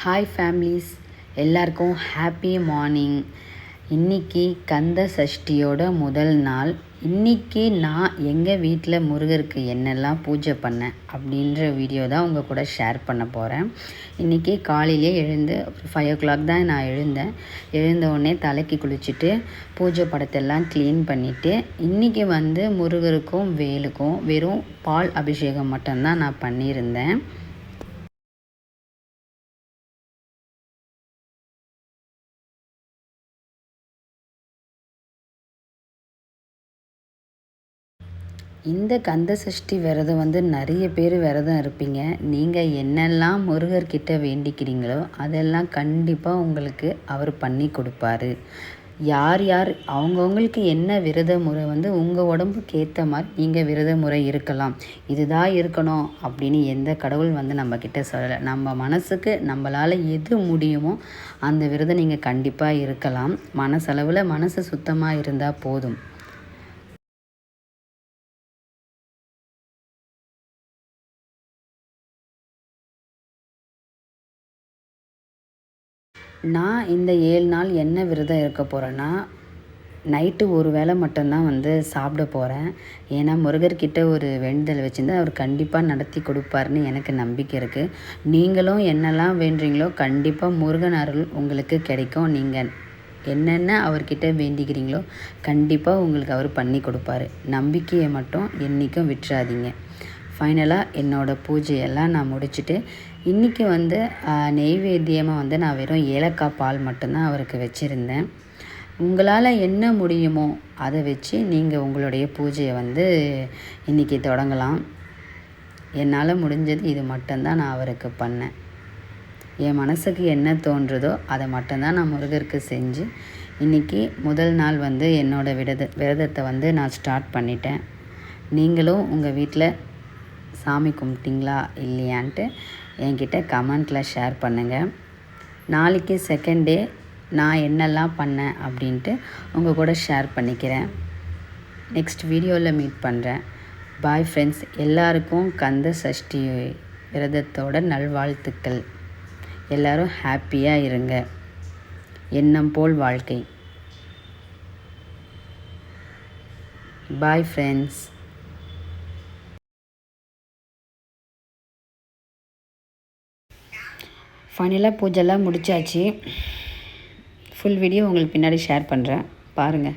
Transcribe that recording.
Hi families எல்லாருக்கும் happy morning இன்றைக்கி கந்த சஷ்டியோட முதல் நாள். இன்றைக்கி நான் எங்கள் வீட்டில் முருகருக்கு என்னெல்லாம் பூஜை பண்ணேன் அப்படின்ற வீடியோ தான் உங்கள் கூட ஷேர் பண்ண போகிறேன் இன்றைக்கி காலையிலே எழுந்து ஒரு ஃபைவ் ஓ கிளாக் தான் நான் எழுந்தேன். எழுந்த உடனே தலைக்கு குளிச்சுட்டு பூஜை படத்தெல்லாம் க்ளீன் பண்ணிவிட்டு இன்றைக்கி வந்து முருகருக்கும் வேலுக்கும் வெறும் பால் அபிஷேகம் மட்டும்தான் நான் பண்ணியிருந்தேன். இந்த கந்த சஷ்டி விரதம் வந்து நிறைய பேர் விரதம் இருப்பீங்க. நீங்கள் என்னெல்லாம் முருகர்கிட்ட வேண்டிக்கிறீங்களோ அதெல்லாம் கண்டிப்பாக உங்களுக்கு அவர் பண்ணி கொடுப்பாரு. யார் யார் அவங்கவுங்களுக்கு என்ன விரத முறை வந்து உங்கள் உடம்புக்கு ஏற்ற மாதிரி நீங்கள் விரத முறை இருக்கலாம். இதுதான் இருக்கணும் அப்படின்னு எந்த கடவுள் வந்து நம்மக்கிட்ட சொல்லலை. நம்ம மனசுக்கு நம்மளால் எது முடியுமோ அந்த விரதம் நீங்கள் கண்டிப்பாக இருக்கலாம். மனசளவில் மனசு சுத்தமாக இருந்தால் போதும். நான் இந்த ஏழு நாள் என்ன விரதம் இருக்க போகிறேன்னா நைட்டு ஒரு வேளை மட்டும்தான் வந்து சாப்பிட போகிறேன் ஏன்னா முருகர்கிட்ட ஒரு வேண்டுதல் வச்சுருந்தா அவர் கண்டிப்பாக நடத்தி கொடுப்பாருன்னு எனக்கு நம்பிக்கை இருக்குது நீங்களும் என்னெல்லாம் வேண்டுறீங்களோ கண்டிப்பாக முருகன் அருள் உங்களுக்கு கிடைக்கும். நீங்கள் என்னென்ன அவர்கிட்ட வேண்டிக்கிறீங்களோ கண்டிப்பாக உங்களுக்கு அவர் பண்ணி கொடுப்பாரு. நம்பிக்கையை மட்டும் என்றைக்கும் விட்டுறாதீங்க. ஃபைனலாக என்னோடய பூஜையெல்லாம் நான் முடிச்சுட்டு இன்றைக்கி வந்து நெய்வேத்தியமாக வந்து நான் வெறும் ஏலக்காய் பால் மட்டும்தான் அவருக்கு வச்சுருந்தேன். உங்களால் என்ன முடியுமோ அதை வச்சு நீங்கள் உங்களுடைய பூஜையை வந்து இன்றைக்கி தொடங்கலாம். என்னால் முடிஞ்சது இது மட்டும்தான் நான் அவருக்கு பண்ணேன். என் மனசுக்கு என்ன தோன்றுதோ அதை மட்டும்தான் நான் முருகருக்கு செஞ்சு இன்றைக்கி முதல் நாள் வந்து என்னோடய விரத விரதத்தை வந்து நான் ஸ்டார்ட் பண்ணிட்டேன். நீங்களும் உங்கள் வீட்டில் சாமி கும்பிட்டிங்களா இல்லையான்ட்டு என்கிட்ட கமெண்ட்டில் ஷேர் பண்ணுங்கள் நாளைக்கு செகண்ட் டே நான் என்னெல்லாம் பண்ணேன் அப்படின்ட்டு உங்கள் கூட ஷேர் பண்ணிக்கிறேன். நெக்ஸ்ட் வீடியோவில் மீட் பண்ணுறேன் பாய் ஃப்ரெண்ட்ஸ் எல்லாருக்கும் கந்த சஷ்டி விரதத்தோட நல்வாழ்த்துக்கள். எல்லோரும் ஹாப்பியாக இருங்க. எண்ணம் போல் வாழ்க்கை. பாய் ஃப்ரெண்ட்ஸ் ஃபைனலாக பூஜைலாம் முடித்தாச்சு ஃபுல் வீடியோ உங்களுக்கு பின்னாடி ஷேர் பண்ணுறேன் பாருங்கள்